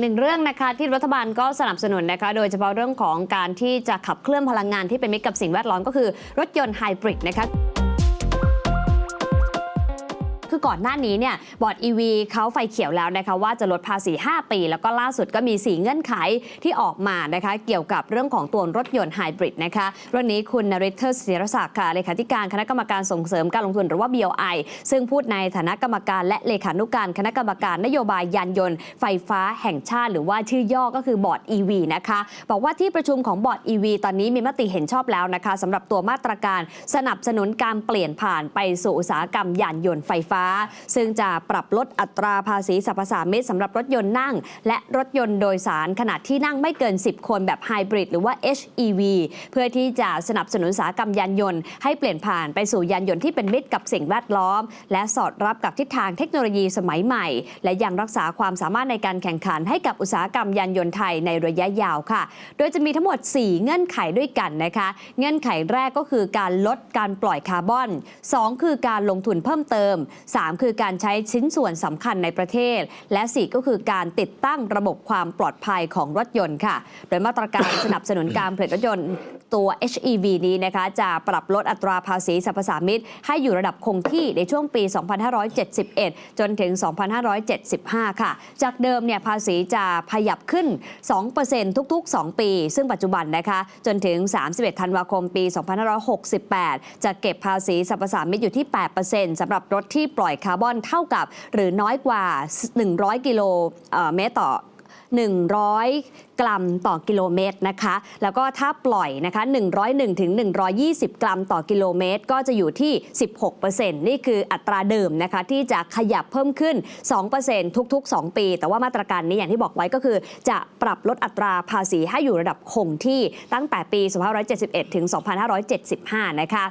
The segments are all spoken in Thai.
หนึ่งเรื่องนะคะที่รัฐบาลก็สนับสนุนนะคะโดยเฉพาะเรื่องของการที่จะขับเคลื่อนพลังงานที่เป็นมิตรกับสิ่งแวดล้อมก็คือรถยนต์ไฮบริดนะคะ คือก่อนหน้านี้เนี่ยบอร์ด EV เขาไฟเขียวแล้วนะคะว่าจะลดภาษี 5 ปี แล้วก็ล่าสุดก็มี 4 เงื่อนไขที่ออกมานะคะเกี่ยวกับเรื่องของตัวรถยนต์ไฮบริดนะคะเรื่องนี้คุณนริเทอร์ศิรศักดิ์ค่ะเลขาธิการคณะกรรมการส่งเสริมการลงทุนหรือว่า BOI ซึ่งพูดในฐานะกรรมการและเลขานุการคณะกรรมการนโยบายยานยนต์ไฟฟ้าแห่งชาติหรือว่าชื่อย่อก็คือบอร์ด EV นะคะบอกว่าที่ประชุมของบอร์ด EV ตอนนี้มีมติเห็นชอบแล้วนะคะสำหรับตัวมาตรการสนับสนุนการเปลี่ยนผ่านไปสู่อุตสาหกรรมยานยนต์ไฟฟ้าซึ่งจะปรับลดอัตราภาษีสรรพสามิตสำหรับรถยนต์นั่ง และรถยนต์โดยสารขนาดที่นั่งไม่เกิน 10 คนแบบไฮบริดหรือว่า HEV เพื่อที่จะสนับสนุนอุตสาหกรรมยานยนต์ ให้เปลี่ยนผ่านไปสู่ยานยนต์ที่เป็นมิตรกับสิ่งแวดล้อม และสอดรับกับทิศทางเทคโนโลยีสมัยใหม่ และยังรักษาความสามารถในการแข่งขันให้กับอุตสาหกรรมยานยนต์ไทยในระยะยาวค่ะ โดยจะมีทั้งหมด 4 เงื่อนไขด้วยกันนะคะ เงื่อนไขแรกก็คือการลดการปล่อยคาร์บอน 2 คือการลงทุนเพิ่มเติม3 คือการใช้ชิ้นส่วนสำคัญในประเทศ และ 4 ก็คือการติดตั้งระบบความปลอดภัยของรถยนต์ค่ะ โดยมาตรการสนับสนุนการผลิตรถยนต์ตัว HEV นี้นะคะจะปรับลดอัตราภาษีสรรพสามิตให้อยู่ระดับคงที่ในช่วงปี 2571 จนถึง 2575 ค่ะ จากเดิมเนี่ยภาษีจะขยับขึ้น 2%ทุก ๆ 2 ปี ซึ่งปัจจุบันนะคะจนถึง 31 ธันวาคมปี 2568 จะเก็บภาษีสรรพสามิตอยู่ที่ 8%สำหรับรถที่ปล่อยคาร์บอนเท่ากับ หรือน้อยกว่า 100 กิโลเอ่อเมตรต่อ100 กรัมต่อกิโลเมตรนะคะ แล้วก็ถ้าปล่อยนะคะ101ถึง120 กรัมต่อกิโลเมตร ก็จะอยู่ที่ 16%นี่คืออัตราเดิมนะคะที่จะขยับเพิ่มขึ้น 2%ทุก ๆ 2 ปี แต่ว่ามาตรการนี้อย่างที่บอกไว้ก็คือ จะปรับลดอัตราภาษีให้อยู่ระดับคงที่ตั้งแต่ปี 2571 ถึง 2575 นะคะ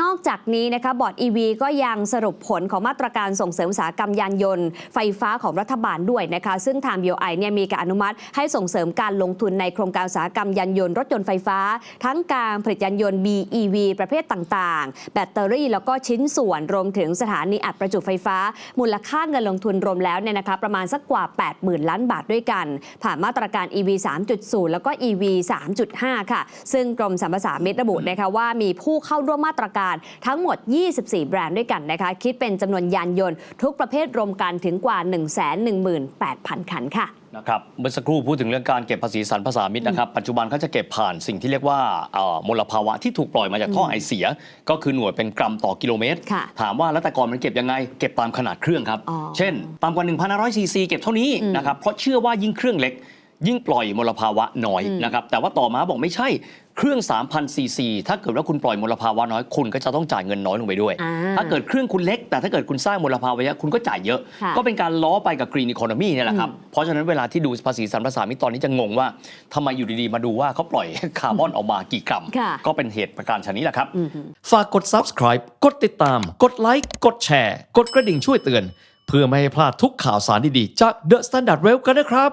นอกจากนี้นะคะบอร์ด EV ก็ยังสรุปผลของมาตรการส่งเสริมอุตสาหกรรมยานยนต์ ไฟฟ้าของรัฐบาลด้วยนะคะ ซึ่งทาง BOI เนี่ยมีการอนุมัติให้ส่งเสริมการลงทุนในโครงการอุตสาหกรรมยานยนต์รถยนต์ไฟฟ้า ทั้งการผลิตยานยนต์ BEV ประเภทต่างๆ แบตเตอรี่แล้วก็ชิ้นส่วนรวมถึงสถานีอัดประจุไฟฟ้า มูลค่าเงินลงทุนรวมแล้วเนี่ยนะคะประมาณสักกว่า 80,000 ล้านบาทด้วยกัน ผ่านมาตรการ EV 3.0 แล้วก็ EV 3.5 ค่ะ ซึ่งกรมสรรพสามิตระบุนะคะว่ามีผู้เข้าร่วมมาตรการทั้งหมด 24 แบรนด์ด้วยกันนะคะ คิดเป็นจำนวนยานยนต์ ทุกประเภทรวมกันถึงกว่า 118,000 คันค่ะ นะครับเมื่อสักครู่พูดถึงเรื่องการเก็บภาษีสรรพสามิตนะครับปัจจุบันเขาจะเก็บผ่านสิ่งที่เรียกว่าเอ่อมลภาวะที่ถูกปล่อยมาจากท่อไอเสีย ก็คือหน่วยเป็นกรัมต่อกิโลเมตรค่ะถามว่าแล้วแต่ก่อนมันเก็บยังไง เก็บตามขนาดเครื่องครับอ๋อเช่นต่ำกว่า1,500ซีซีเก็บเท่านี้อืมนะครับเพราะเชื่อว่ายิ่งเครื่องเล็ก ยิ่งปล่อยมลภาวะน้อยอืมนะครับแต่ว่าต่อมาบอกไม่ใช่เครื่อง 3,000 ซีซี ถ้าเกิดว่าคุณปล่อยมลภาวะน้อยคุณก็จะต้องจ่ายเงินน้อยลงไปด้วยอ่าถ้าเกิดเครื่องคุณเล็ก แต่ถ้าเกิดคุณสร้างมลภาวะเยอะคุณก็จ่ายเยอะค่ะก็เป็นการล้อไปกับ Green Economy เนี่ยแหละครับอืมเพราะฉะนั้นเวลาที่ดูภาษีสรรพสามิตตอนนี้จะงงว่าทำไมอยู่ดีๆ มาดูว่าเขาปล่อยคาร์บอนออกมากี่กรัมค่ะก็เป็นเหตุประการชนนี้แหละครับอืมฝากกด subscribe กดติดตาม กดไลค์กดแชร์ กดกระดิ่งช่วยเตือน เพื่อไม่ให้พลาดทุกข่าวสารดีๆจาก The Standard Rail กันนะครับ